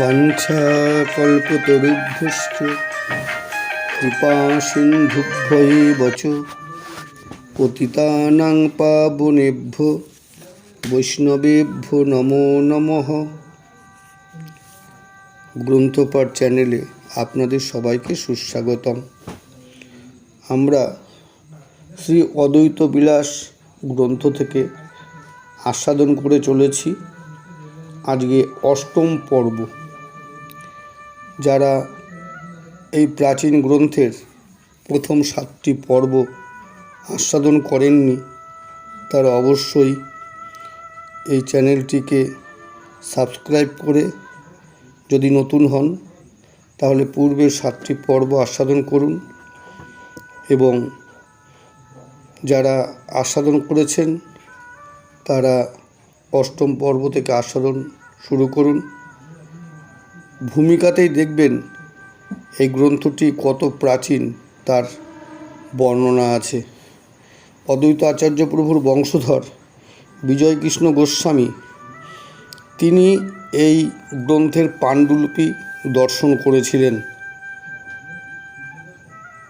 বাঞ্ছাকল্পতরুভ্যশ্চ কৃপা সিন্ধুভ্যৈব চ পতিতানাং পাবনেভ্য, বৈষ্ণবেভ্য নমো নমঃ। গ্রন্থপাঠ চ্যানেলে আপনাদের সবাইকে সুস্বাগতম। আমরা শ্রী অদ্বৈত বিলাস গ্রন্থ থেকে আস্বাদন করে চলেছি। আজকে অষ্টম পর্ব। যারা এই প্রাচীন গ্রন্থের প্রথম সাতটি পর্ব আস্বাদন করেননি, তারা অবশ্যই এই চ্যানেলটিকে সাবস্ক্রাইব করে যদি নতুন হন, তাহলে পূর্বের সাতটি পর্ব আস্বাদন করুন এবং যারা আস্বাদন করেছেন, তারা অষ্টম পর্ব থেকে আস্বাদন শুরু করুন। ভূমিকাতেই দেখবেন এই গ্রন্থটি কত প্রাচীন তার বর্ণনা আছে। অদ্বৈত আচার্য প্রভুর বংশধর বিজয়কৃষ্ণ গোস্বামী, তিনি এই গ্রন্থের পাণ্ডুলিপি দর্শন করেছিলেন।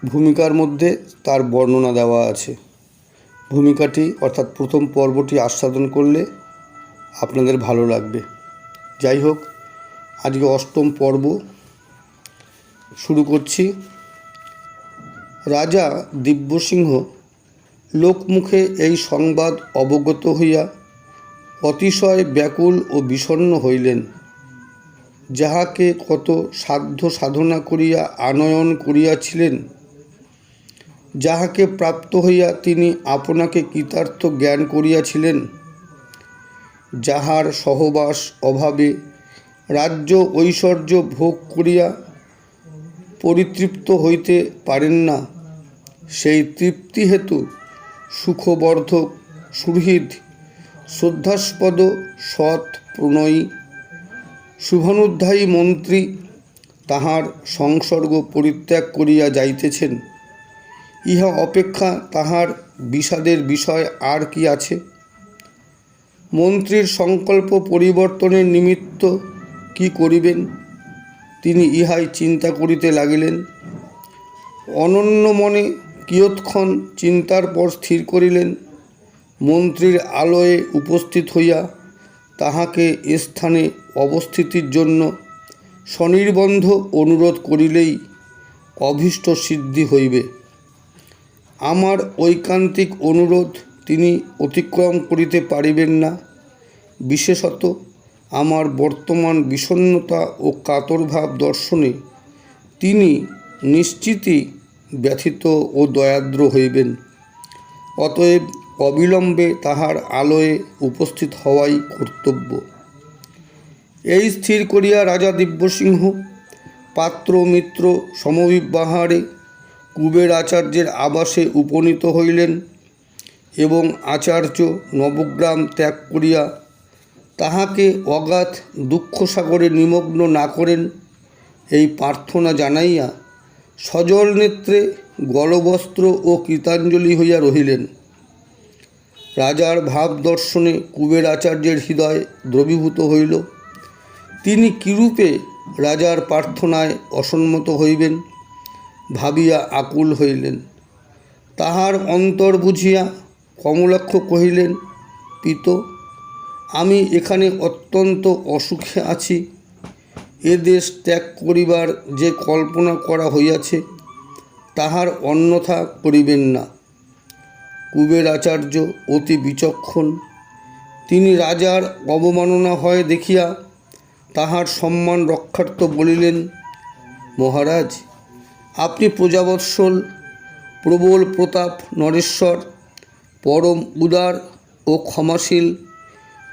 ভূমিকার মধ্যে তার বর্ণনা দেওয়া আছে। ভূমিকাটি অর্থাৎ প্রথম পর্বটি আস্বাদন করলে আপনাদের ভালো লাগবে। যাই হোক আজকে অষ্টম পর্ব শুরু করছি। রাজা দিব্যসিংহ লোকমুখে এই সংবাদ অবগত হইয়া অতিশয় ব্যাকুল ও বিষণ্ণ হইলেন। যাহাকে কত সাধ্য সাধনা করিয়া আনয়ন করিয়াছিলেন, যাহাকে প্রাপ্ত হইয়া তিনি আপনাকে কৃতার্থ জ্ঞান করিয়াছিলেন, যাহার সহবাস অভাবে রাজ্য ঐশ্বর্য ভোগ করিয়া পরিতৃপ্ত হইতে পারেন না। সেই তৃপ্তি হেতু সুখবর্ধক সুহৃদ শ্রদ্ধাস্পদ সৎ প্রণয়ী শুভানুধ্যায়ী মন্ত্রী তাহার সংসর্গ পরিত্যাগ করিয়া যাইতেছেন। ইহা অপেক্ষা তাহার বিষাদের বিষয় আর কি আছে? মন্ত্রীর সংকল্প পরিবর্তনের নিমিত্ত কি করিবেন? তিনি ইহাই চিন্তা করিতে লাগিলেন। অনন্য মনে কিয়ৎক্ষণ চিন্তার পর স্থির করিলেন। মন্ত্রীর আলোয়ে উপস্থিত হইয়া তাহাকে স্থানে অবস্থিতির জন্য স্বনির্বন্ধ অনুরোধ করিলেই অভীষ্ট সিদ্ধি হইবে। আমার ঐকান্তিক অনুরোধ তিনি অতিক্রম করিতে পারিবেন না। বিশেষত আমার বর্তমান বিষণ্ণতা ও কাতরভাব দর্শনে তিনি নিশ্চিতই ব্যথিত ও দয়াদ্র হইবেন। অতএব অবিলম্বে তাহার আলোয়ে উপস্থিত হওয়াই কর্তব্য। এই স্থির করিয়া রাজা দিব্যসিংহ, পাত্র মিত্র সমবিবাহারে কুবের আচার্যের আবাসে উপনীত হইলেন এবং আচার্য নবগ্রাম ত্যাগ করিয়া তাহাকে অগাধ দুঃখসাগরে নিমগ্ন না করেন এই প্রার্থনা জানাইয়া সজল নেত্রে গলবস্ত্র ও কৃতাঞ্জলি হইয়া রহিলেন। রাজার ভাব দর্শনে কুবের আচার্যের হৃদয় দ্রবীভূত হইল। তিনি কিরূপে রাজার প্রার্থনায় অসম্মত হইবেন ভাবিয়া আকুল হইলেন। তাহার অন্তর বুঝিয়া কমলাক্ষ কহিলেন, পিত আমি এখানে অত্যন্ত অসুখে আছি। এ দেশ ত্যাগ করিবার যে কল্পনা করা হইয়াছে, তাহার অন্যথা করিবেন না। কুবের আচার্য অতি বিচক্ষণ। তিনি রাজার অবমাননা হয় দেখিয়া তাহার সম্মান রক্ষার্থ বলিলেন, মহারাজ, আপনি প্রজাবৎসল, প্রবল প্রতাপ নরেশ্বর, পরম উদার ও ক্ষমাশীল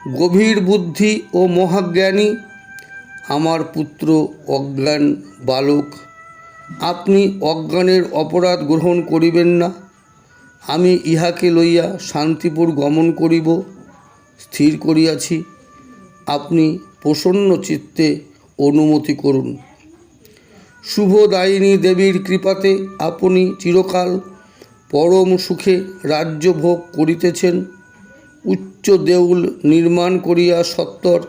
গভীর বুদ্ধি ও মহাজ্ঞানী। আমার পুত্র অজ্ঞান বালক, আপনি অজ্ঞানের অপরাধ গ্রহণ করিবেন না। আমি ইহাকে লইয়া শান্তিপুর গমন করিব, স্থির করিয়াছি। আপনি প্রসন্ন চিত্তে অনুমতি করুন। শুভদায়িনী দেবীর কৃপাতে আপনি চিরকাল পরম সুখে রাজ্য ভোগ করিতেছেন। উচ্চ দেউল নির্মাণ করিয়া সত্তর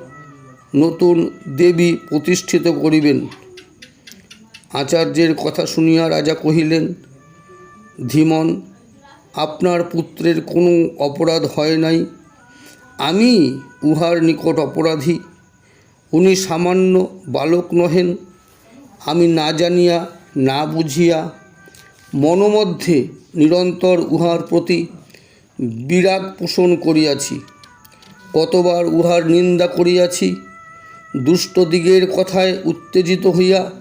নতুন দেবী প্রতিষ্ঠিত করিবেন। আচার্যের কথা শুনিয়া রাজা কহিলেন, ধীমন, আপনার পুত্রের কোনো অপরাধ হয় নাই। আমি উহার নিকট অপরাধী। উনি সামান্য বালক নহেন। আমি না জানিয়া, না বুঝিয়া, মনোমধ্যে নিরন্তর উহার প্রতি বিরাগ পোষণ করিয়াছি, কতবার উহার নিন্দা করিয়াছি, দুষ্ট দিগের কথায় উত্তেজিত হইয়া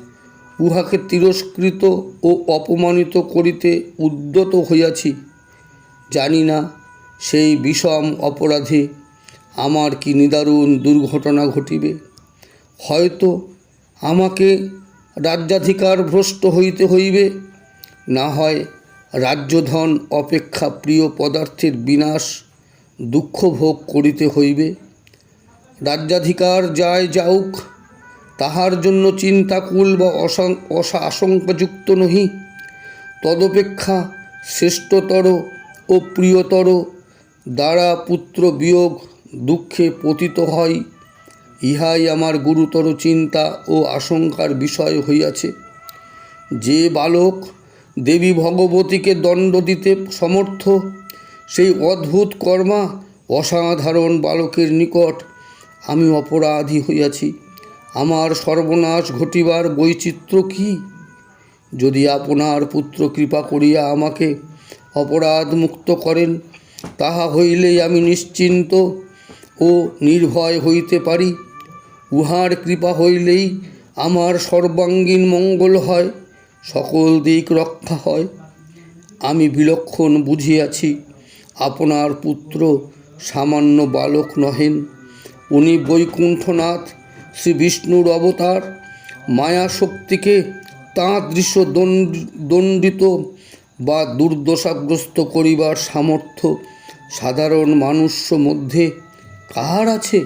উহাকে তিরস্কৃত ও অপমানিত করিতে উদ্যত হইয়াছি। জানি না সেই বিষম অপরাধে আমার কি নিদারুণ দুর্ঘটনা ঘটিবে। হয়তো আমাকে রাজ্যাধিকার ভ্রষ্ট হইতে হইবে, না হয় রাজ্যধন অপেক্ষা প্রিয় পদার্থের বিনাশ দুঃখ ভোগ করিতে হইবে। রাজ্যাধিকার যায় যাউক, তাহার জন্য চিন্তাকুল বা অসং আশঙ্কাযুক্ত নহি। তদপেক্ষা শ্রেষ্ঠতর ও প্রিয়তর দ্বারা পুত্র বিয়োগ দুঃখে পতিত হয়, ইহাই আমার গুরুতর চিন্তা ও আশঙ্কার বিষয় হইয়াছে। যে বালক দেবী ভগবতীকে দণ্ড দিতে সমর্থ। সেই অদ্ভুত কর্মা অসাধারণ বালকের নিকট আমি অপরাধী হইয়াছি। আমার সর্বনাশ ঘটিবার বৈচিত্র্য কি? যদি আপনার পুত্র কৃপা করিয়া আমাকে অপরাধ মুক্ত করেন, তাহা হইলেই আমি নিশ্চিন্ত ও নির্ভয় হইতে পারি। উহার কৃপা হইলেই আমার সর্বাঙ্গীন মঙ্গল হয়। সকল দিক রক্ষা হয়। আমি বিলক্ষণ বুঝিয়াছি, আপনার পুত্র সামান্য বালক নহেন। উনি বৈকুণ্ঠনাথ শ্রী বিষ্ণুর অবতার। মায়া শক্তিকে তাঁর দৃশ্য দণ্ডিত বা দুর্দশাগ্রস্ত করিবার সামর্থ্য সাধারণ মানুষ মধ্যে কাহার আছে?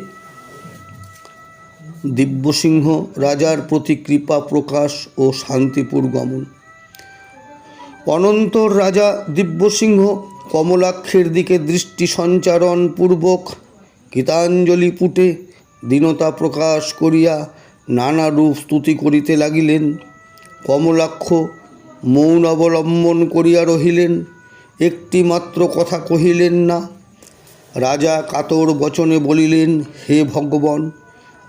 দিব্যসিংহ রাজার প্রতি কৃপা প্রকাশ ও শান্তিপুর গমন। অনন্তর রাজা দিব্যসিংহ কমলাক্ষের দিকে দৃষ্টি সঞ্চারণ পূর্বক গীতাঞ্জলি পুটে দীনতা প্রকাশ করিয়া নানা রূপ স্তুতি করিতে লাগিলেন। কমলাক্ষ মৌন অবলম্বন করিয়া রহিলেন। একটি মাত্র কথা কহিলেন না। রাজা কাতর বচনে বলিলেন, হে ভগবান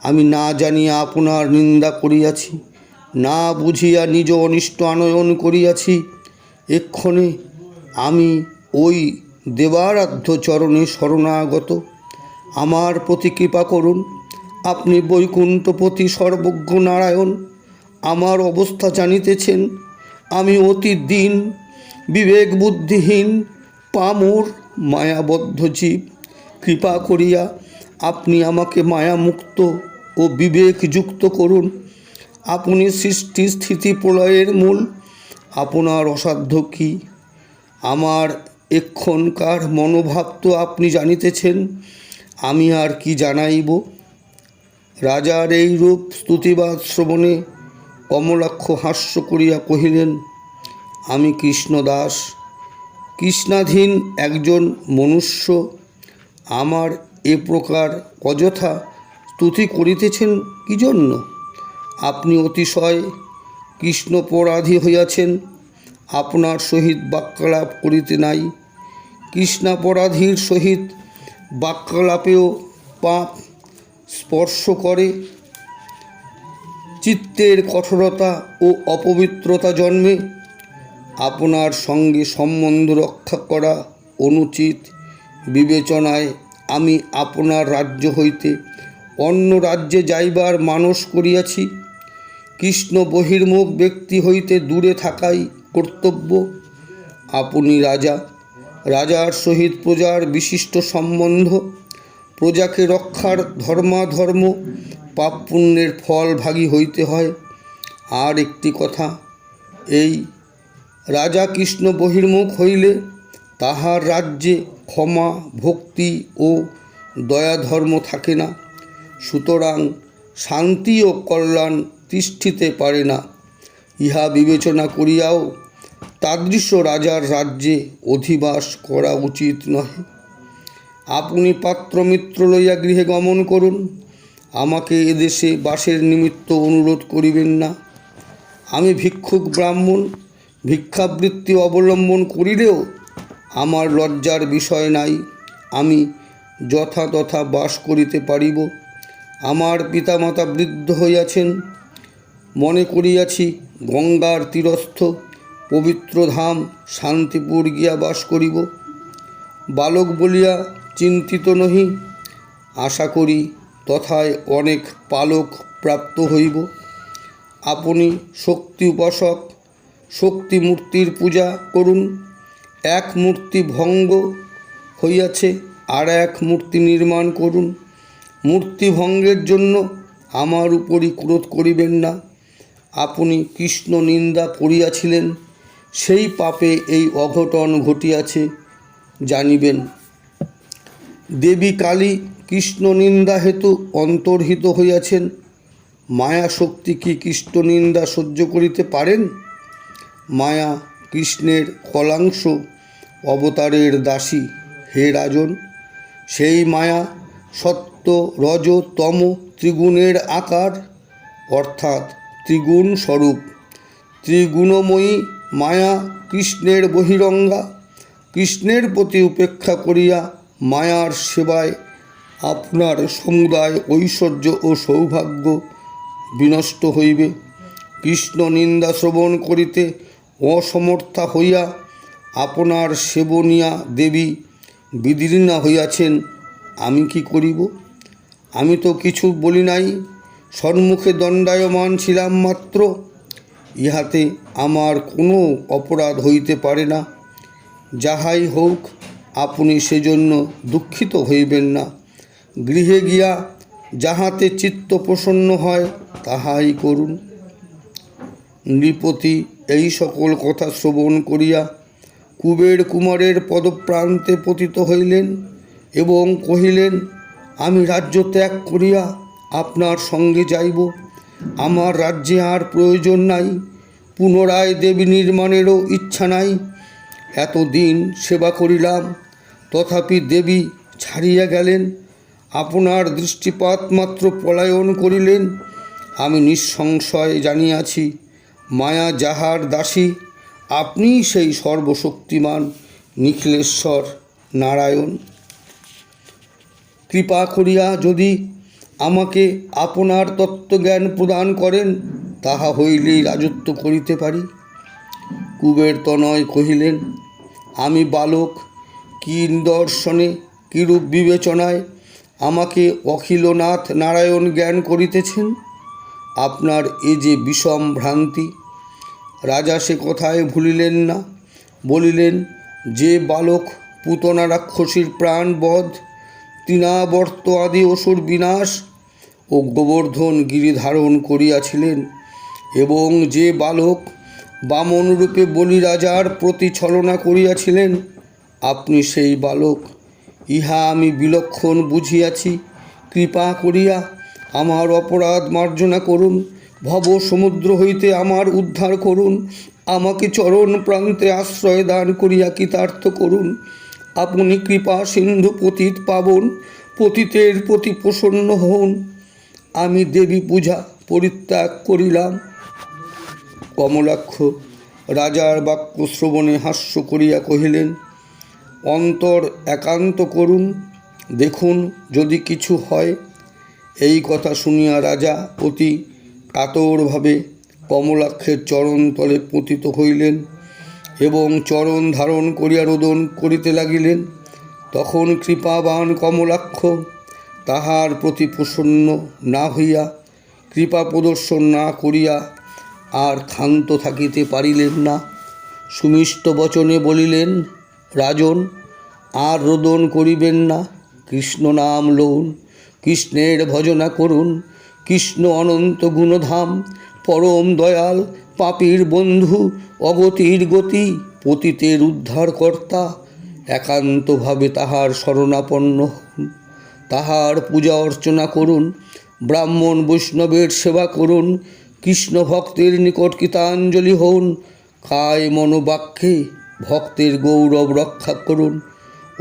আমি না জানিয়া আপনার নিন্দা করিয়াছি, না বুঝিয়া নিজ অনিষ্ট আনয়ন করিয়াছি, এক্ষণে আমি ওই দেবারাধ্য চরণে শরণাগত। আমার প্রতি কৃপা করুন, আপনি বৈকুণ্ঠপতি সর্বজ্ঞ নারায়ণ, আমার অবস্থা জানিতেছেন, আমি অতি দিন, বিবেক বুদ্ধিহীন, পামর, মায়াবদ্ধ জীব। কৃপা করিয়া আপনি আমাকে মায়ামুক্ত ও বিবেকযুক্ত করুন। আপনি সৃষ্টি স্থিতি প্রলয়ের মূল। আপনার অসাধ্য কী? আমার এক্ষণকার মনোভাব তো আপনি জানিতেছেন। আমি আর কি জানাইব? রাজার এই রূপ স্তুতিবাদ শ্রবণে কমলাক্ষ হাস্য করিয়া কহিলেন, আমি কৃষ্ণদাস। কৃষ্ণাধীন একজন মনুষ্য। আমার এ প্রকার অযথা স্তুতি করিতেছেন কি জন্য? আপনি অতিশয় কৃষ্ণপরাধী হইয়াছেন। আপনার সহিত বাক্যালাপ করিতে নাই। কৃষ্ণাপরাধীর সহিত বাক্যালাপেও পাপ স্পর্শ করে। চিত্তের কঠোরতা ও অপবিত্রতা জন্মে আপনার সঙ্গে সম্বন্ধ রক্ষা করা অনুচিত। বিবেচনায় আমি আপনার রাজ্য হইতে অন্য রাজ্যে যাইবার মানস করিয়াছি। কৃষ্ণ বহির্মুখ ব্যক্তি হইতে দূরে থাকাই কর্তব্য। আপনি রাজা, রাজার সহিত প্রজার বিশিষ্ট সম্বন্ধ, প্রজাকে রক্ষার ধর্মাধর্ম, পাপ পুণ্যের ফল ভাগী হইতে হয়। আর একটি কথা, এই রাজা কৃষ্ণ বহির্মুখ হইলে তাহার রাজ্যে ক্ষমা, ভক্তি ও দয়াধর্ম থাকে না। সুতরাং শান্তি ও কল্যাণ তিষ্ঠিতে পারে না। ইহা বিবেচনা করিয়াও তাদৃশ রাজার রাজ্যে অধিবাস করা উচিত নহে। আপনি পাত্রমিত্র লইয়া গৃহে গমন করুন। আমাকে এদেশে বাসের নিমিত্ত অনুরোধ করিবেন না। আমি ভিক্ষুক ব্রাহ্মণ, ভিক্ষাবৃত্তি অবলম্বন করিলেও আমার লজ্জার বিষয় নাই। আমি যথাতথা বাস করিতে পারিব। আমার পিতামাতা বৃদ্ধ হইয়াছেন, মনে করিয়াছি গঙ্গার তীরস্থ পবিত্র ধাম শান্তিপুর গিয়া বাস করিব। বালক বলিয়া চিন্তিত নহি, আশা করি তথায় অনেক পালক প্রাপ্ত হইব। আপনি শক্তি উপাসক, শক্তি মূর্তির পূজা করুন। এক মূর্তি ভঙ্গ হইয়াছে, আর এক মূর্তি নির্মাণ করুন। মূর্তি ভঙ্গের জন্য আমার উপরই ক্রোধ করিবেন না। আপনি কৃষ্ণ নিন্দা করিয়াছিলেন, সেই পাপে এই অঘটন ঘটিয়াছে, জানিবেন। দেবী কালী কৃষ্ণ নিন্দা হেতু অন্তর্হিত হইয়াছেন। মায়া শক্তি কি কৃষ্ণ নিন্দা সহ্য করিতে পারেন? মায়া কৃষ্ণের কলাংশ অবতারের দাসী, হে রাজন। সেই মায়া সত্য, রজ, তম, ত্রিগুণের আকার, অর্থাৎ ত্রিগুণ স্বরূপ। ত্রিগুণময়ী মায়া কৃষ্ণের বহিরঙ্গা, কৃষ্ণের প্রতি উপেক্ষা করিয়া মায়ার সেবায় আপনার সমুদায় ঐশ্বর্য ও সৌভাগ্য বিনষ্ট হইবে। কৃষ্ণ নিন্দা শ্রবণ করিতে অসমর্থা হইয়া আপনার সেবনিয়া দেবী বিদীর্ণা হইয়াছেন। আমি কি করিব? আমি তো কিছু বলি নাই সম্মুখে দণ্ডায়মান ছিলাম মাত্র। ইহাতে আমার কোনো অপরাধ হইতে পারে না। যাহাই হোক, আপনি সেজন্য দুঃখিত হইবেন না। গৃহে গিয়া যাহাতে চিত্ত প্রসন্ন হয়, তাহাই করুন। নৃপতি এই সকল কথা শ্রবণ করিয়া কুবের কুমারের পদপ্রান্তে পতিত হইলেন। এবং কহিলেন, আমি রাজ্য ত্যাগ করিয়া আপনার সঙ্গে যাইব। আমার রাজ্যে আর প্রয়োজন নাই। পুনরায় দেবী নির্মাণেরও ইচ্ছা নাই। এতদিন সেবা করিলাম, তথাপি দেবী ছাড়িয়া গেলেন। আপনার দৃষ্টিপাত মাত্র পলায়ন করিলেন। আমি নিঃসংশয় জানিয়াছি, মায়া যাহার দাসী, আপনিই সেই সর্বশক্তিমান নিখিলেশ্বর নারায়ণ। কৃপা করিয়া যদি আমাকে আপনার তত্ত্বজ্ঞান প্রদান করেন, তাহা হইলেই রাজত্ব করিতে পারি। কুবের তনয় কহিলেন, আমি বালক, কি দর্শনে কিরূপ বিবেচনায় আমাকে অখিলনাথ নারায়ণ জ্ঞান করিতেছেন? আপনার এ যে বিষম ভ্রান্তি, রাজা সে কথায় ভুলিলেন না, বলিলেন, যে বালক পুতনা রাক্ষসীর প্রাণ বধ তৃণাবর্ত আদি অসুর বিনাশ ও গোবর্ধন গিরি ধারণ করিয়াছিলেন এবং যে বালক বামন রূপে বলি রাজার প্রতি ছলনা করিয়াছিলেন, আপনি সেই বালক। ইহা আমি বিলক্ষণ বুঝিয়াছি। কৃপা করিয়া আমার অপরাধ মার্জনা করুন। ভব সমুদ্র হইতে আমার উদ্ধার করুন। আমাকে চরণ প্রান্তে আশ্রয় দান করিয়া কৃতার্থ করুন। আপনি কৃপা সিন্ধু পতিত পাবন, পতিতের প্রতি প্রসন্ন হন। আমি দেবী পূজা পরিত্যাগ করিলাম। কমলাক্ষ রাজার বাক্য শ্রবণে হাস্য করিয়া কহিলেন, অন্তর একান্ত করুন, দেখুন যদি কিছু হয়। এই কথা শুনিয়া রাজা অতি কাতরভাবে কমলাক্ষের চরণ তলে পতিত হইলেন। এবং চরণ ধারণ করিয়া রোদন করিতে লাগিলেন। তখন কৃপাবান কমলাক্ষ তাহার প্রতি প্রসন্ন না হইয়া কৃপা প্রদর্শন না করিয়া আর ক্ষান্ত থাকিতে পারিলেন না। সুমিষ্ট বচনে বলিলেন, রাজন, আর রোদন করিবেন না। কৃষ্ণ নাম লউন, কৃষ্ণের ভজনা করুন। কৃষ্ণ অনন্ত গুণধাম, পরম দয়াল পাপীর বন্ধু, অগতির গতি, পতিতের উদ্ধারকর্তা, একান্তভাবে তাহার শরণাপন্ন হন। তাহার পূজা অর্চনা করুন, ব্রাহ্মণ বৈষ্ণবের সেবা করুন, কৃষ্ণ ভক্তের নিকট কৃতাঞ্জলি হন কায় মনোবাক্যে ভক্তের গৌরব রক্ষা করুন।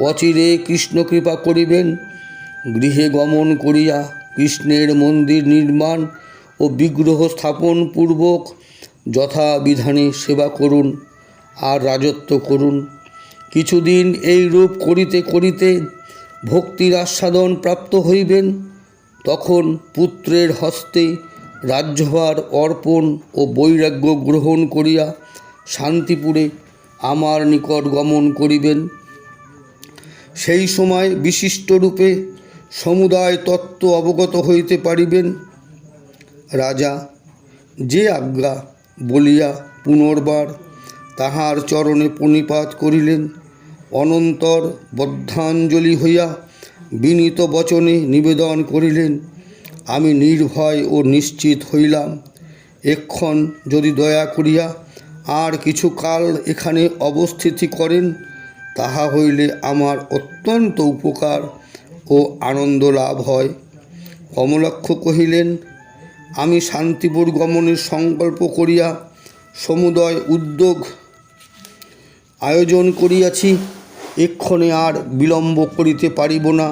অচিরে কৃষ্ণ কৃপা করিবেন, গৃহে গমন করিয়া কৃষ্ণের মন্দির নির্মাণ ও বিগ্রহ স্থাপন পূর্বক যথাবিধানে সেবা করুন, আর রাজত্ব করুন। কিছুদিন এই রূপ করিতে করিতে ভক্তির আস্বাদন প্রাপ্ত হইবেন, তখন পুত্রের হস্তে রাজ্যভার অর্পণ ও বৈরাগ্য গ্রহণ করিয়া শান্তিপুরে আমার নিকট গমন করিবেন। সেই সময় বিশিষ্টরূপে সমুদায় তত্ত্ব অবগত হইতে পারিবেন। রাজা, যে আজ্ঞা বলিয়া পুনর্বার তাহার চরণে প্রণিপাত করিলেন। অনন্তর বদ্ধাঞ্জলি হইয়া বিনীত বচনে নিবেদন করিলেন, আমি নির্ভয় ও নিশ্চিত হইলাম। এক্ষণ যদি দয়া করিয়া আর কিছু কাল এখানে অবস্থিতি করেন, তাহা হইলে আমার অত্যন্ত উপকার ও আনন্দ লাভ হয়। কমলক্ষ কহিলেন আমি শান্তিপুর গমনের সংকল্প করিয়া সমুদয় উদ্যোগ আয়োজন করিয়াছি, এক্ষণে আর বিলম্ব করিতে পারিব না।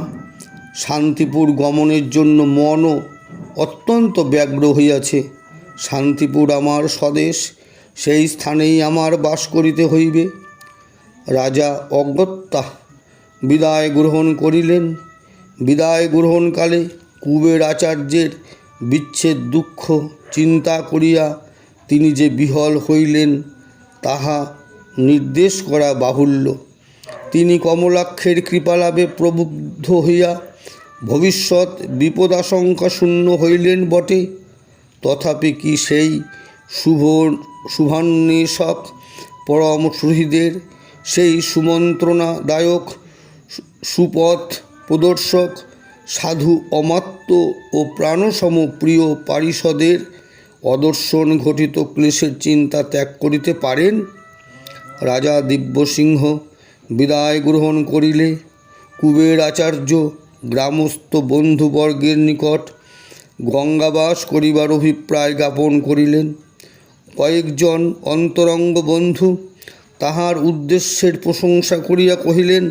শান্তিপুর গমনের জন্য মনও অত্যন্ত ব্যগ্র হইয়াছে। শান্তিপুর আমার স্বদেশ, সেই স্থানেই আমার বাস করিতে হইবে। রাজা অগত্যা বিদায় গ্রহণ করিলেন। বিদায় গ্রহণকালে কুবের আচার্যের বিচ্ছেদ দুঃখ চিন্তা করিয়া তিনি যে বিহল হইলেন, তাহা নির্দেশ করা বাহুল্য। তিনি কমলাক্ষের কৃপালাভে প্রবুদ্ধ হইয়া ভবিষ্যৎ বিপদাশঙ্কা শূন্য হইলেন বটে। তথাপি কি সেই শুভ, শুভান্বেষক পরম সেই সুমন্ত্রণাদায়ক সুপথ প্রদর্শক সাধু অমাত্য ও প্রাণসম প্রিয় পারিষদের অদর্শন ঘটিত ক্লেশের চিন্তা ত্যাগ করিতে পারেন? রাজা দিব্যসিংহ বিদায় গ্রহণ করিলে কুবের আচার্য গ্রামস্থ বন্ধুবর্গের নিকট গঙ্গাবাস করিবার অভিপ্রায় জ্ঞাপন করিলেন। কয়েকজন অন্তরঙ্গ বন্ধু তাহার উদ্দেশ্যের প্রশংসা করিয়া কহিলেন,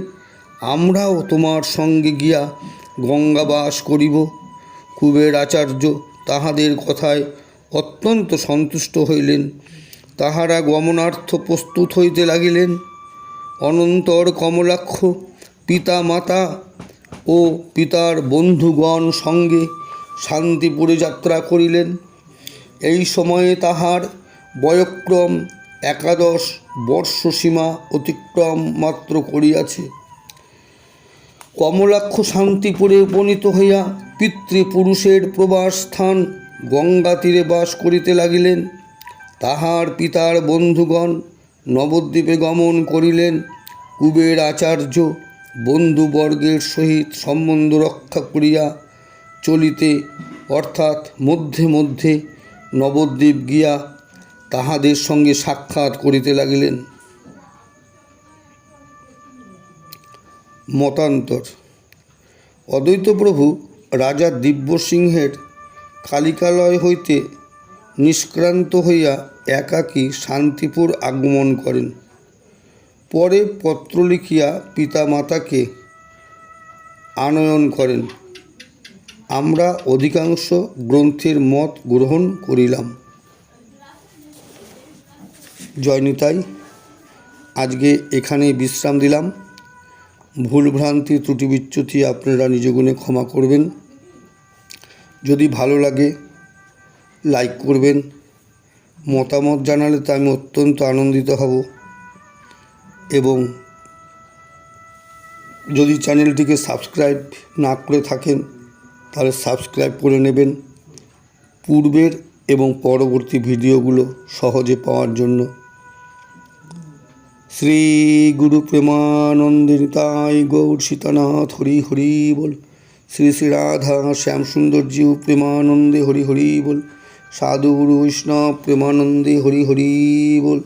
আমরাও তোমার সঙ্গে গিয়া গঙ্গাবাস করিব, কুবের আচার্য তাহাদের কথায় অত্যন্ত সন্তুষ্ট হইলেন। তাহারা গমনার্থ প্রস্তুত হইতে লাগিলেন। অনন্তর কমলাক্ষ পিতা মাতা ও পিতার বন্ধুগণ সঙ্গে শান্তিপুরে যাত্রা করিলেন। এই সময়ে তাহার বয়ক্রম একাদশ বর্ষসীমা অতিক্রম মাত্র করিয়াছে। কমলাক্ষ শান্তিপুরে উপনীত হইয়া পিতৃপুরুষের প্রবাস স্থান গঙ্গা তীরে বাস করিতে লাগিলেন। তাহার পিতার বন্ধুগণ নবদ্বীপে গমন করিলেন। কুবের আচার্য বন্ধুবর্গের সহিত সম্বন্ধ রক্ষা করিয়া চলিতে অর্থাৎ মধ্যে মধ্যে নবদ্বীপ গিয়া তাহাদের সঙ্গে সাক্ষাৎ করিতে লাগিলেন। মতান্তর। অদ্বৈত প্রভু রাজা দিব্য সিংহের কালিকালয় হইতে নিষ্ক্রান্ত হইয়া একাকী শান্তিপুর আগমন করেন। পরে পত্র লিখিয়া পিতা মাতাকে আনয়ন করেন। আমরা অধিকাংশ গ্রন্থের মত গ্রহণ করিলাম। জয়নিতাই আজকে এখানে বিশ্রাম দিলাম। ভুলভ্রান্তি ত্রুটি বিচ্যুতি আপনারা নিজ গুণে ক্ষমা করবেন। যদি ভালো লাগে, লাইক করবেন। মতামত জানালে তা আমি অত্যন্ত আনন্দিত হব। এবং যদি চ্যানেলটিকে সাবস্ক্রাইব না করে থাকেন, তাহলে সাবস্ক্রাইব করে নেবেন। পূর্বের এবং পরবর্তী ভিডিওগুলো সহজে পাওয়ার জন্য শ্রী গুরু প্রেমানন্দে নিতাই গৌর সীতানাথ হরি হরি বল। শ্রী শ্রী রাধা শ্যাম সুন্দরজিউ প্রেমানন্দে হরি হরি বল। সাধু গুরু বৈষ্ণব প্রেমানন্দে হরি হরি বল।